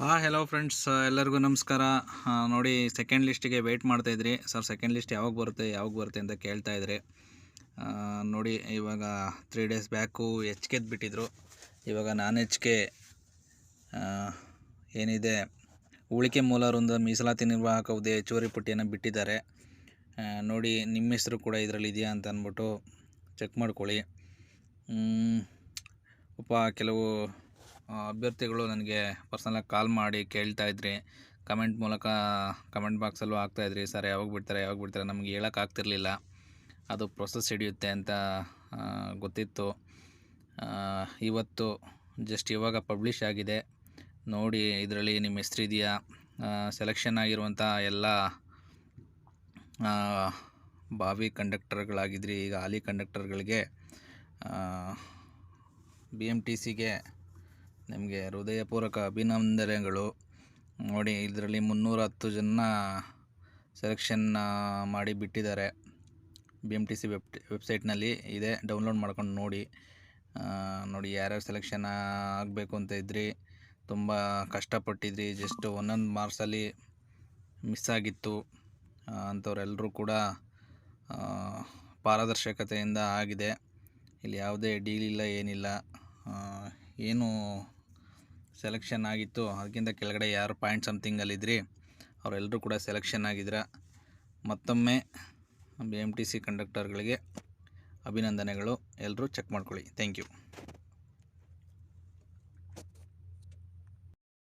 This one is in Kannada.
ಹಾಂ ಹೆಲೋ ಫ್ರೆಂಡ್ಸ್ ಎಲ್ಲರಿಗೂ ನಮಸ್ಕಾರ. ನೋಡಿ ಸೆಕೆಂಡ್ ಲಿಸ್ಟಿಗೆ ವೆಯ್ಟ್ ಮಾಡ್ತಾಯಿದ್ರಿ ಸರ್ ಸೆಕೆಂಡ್ ಲಿಸ್ಟ್ ಯಾವಾಗ ಬರುತ್ತೆ ಯಾವಾಗ ಬರುತ್ತೆ ಅಂತ ಕೇಳ್ತಾ ಇದ್ರಿ. ನೋಡಿ, ಇವಾಗ ತ್ರೀ ಡೇಸ್ ಬ್ಯಾಕು ಎಚ್ ಬಿಟ್ಟಿದ್ರು. ಇವಾಗ ನಾನ್ ಎಚ್ ಕೆ ಏನಿದೆ ಉಳಿಕೆ ಮೂಲ ವೃಂದ ಮೀಸಲಾತಿ ನಿರ್ವಾಹಕ ಹುದ್ದೆ ಹೆಚ್ಚುವರಿ ಪಟ್ಟಿಯನ್ನು ಬಿಟ್ಟಿದ್ದಾರೆ. ನೋಡಿ, ನಿಮ್ಮ ಹೆಸರು ಕೂಡ ಇದರಲ್ಲಿ ಇದೆಯಾ ಅಂತ ಅಂದ್ಬಿಟ್ಟು ಚೆಕ್ ಮಾಡ್ಕೊಳ್ಳಿ. ಪಾಪ ಕೆಲವು ಅಭ್ಯರ್ಥಿಗಳು ನನಗೆ ಪರ್ಸನಲಾಗಿ ಕಾಲ್ ಮಾಡಿ ಕೇಳ್ತಾ ಇದ್ರಿ. ಕಮೆಂಟ್ ಮೂಲಕ ಕಮೆಂಟ್ ಬಾಕ್ಸಲ್ಲೂ ಹಾಕ್ತಾಯಿದ್ರಿ ಸರ್, ಯಾವಾಗ ಬಿಡ್ತಾರೆ ಯಾವಾಗ ಬಿಡ್ತಾರೆ ನಮಗೆ ಹೇಳೋಕ್ಕಾಗ್ತಿರ್ಲಿಲ್ಲ ಅದು ಪ್ರೊಸೆಸ್ ಹಿಡಿಯುತ್ತೆ ಅಂತ ಗೊತ್ತಿತ್ತು. ಇವತ್ತು ಜಸ್ಟ್ ಇವಾಗ ಪಬ್ಲಿಷ್ ಆಗಿದೆ. ನೋಡಿ, ಇದರಲ್ಲಿ ನಿಮ್ಮ ಹೆಸ್ರಿದೆಯಾ ಸೆಲೆಕ್ಷನ್ ಆಗಿರುವಂಥ ಎಲ್ಲ ಬಾವಿ ಕಂಡಕ್ಟರ್ಗಳಾಗಿದ್ರಿ ಈಗ ಹಾಲಿ ಕಂಡಕ್ಟರ್ಗಳಿಗೆ ಬಿ ಎಂ ಟಿ ಸಿಗೆ ನಿಮಗೆ ಹೃದಯಪೂರ್ವಕ ಅಭಿನಂದನೆಗಳು. ನೋಡಿ, ಇದರಲ್ಲಿ ಮುನ್ನೂರ ಹತ್ತು ಜನ ಸೆಲೆಕ್ಷನ್ ಮಾಡಿ ಬಿಟ್ಟಿದ್ದಾರೆ. B M T C web ವೆಬ್ಸೈಟ್ನಲ್ಲಿ ಇದೆ. ಡೌನ್ಲೋಡ್ ಮಾಡ್ಕೊಂಡು ನೋಡಿ. ನೋಡಿ, ಯಾರ್ಯಾರು ಸೆಲೆಕ್ಷನ್ ಆಗಬೇಕು ಅಂತ ಇದ್ರಿ, ತುಂಬ ಕಷ್ಟಪಟ್ಟಿದ್ರಿ. ಜಸ್ಟ್ ಒಂದೊಂದು ಮಾರ್ಕ್ಸಲ್ಲಿ ಮಿಸ್ ಆಗಿತ್ತು. ಅಂಥವರೆಲ್ಲರೂ ಕೂಡ ಪಾರದರ್ಶಕತೆಯಿಂದ ಆಗಿದೆ. ಇಲ್ಲಿ ಯಾವುದೇ ಡೀಲ್ ಇಲ್ಲ, ಏನಿಲ್ಲ. ಏನು ಸೆಲೆಕ್ಷನ್ ಆಗಿತ್ತು. ಅದಕ್ಕಿಂತ ಕೆಳಗಡೆ ಯಾರು ಪಾಯಿಂಟ್ ಸಮಥಿಂಗಲ್ಲಿದ್ರಿ ಅವರೆಲ್ಲರೂ ಕೂಡ ಸೆಲೆಕ್ಷನ್ ಆಗಿದ್ರ ಮತ್ತೊಮ್ಮೆ ಬಿ ಎಂ ಟಿ ಸಿ ಕಂಡಕ್ಟರ್ಗಳಿಗೆ ಅಭಿನಂದನೆಗಳು. ಎಲ್ಲರೂ ಚೆಕ್ ಮಾಡ್ಕೊಳ್ಳಿ. Thank you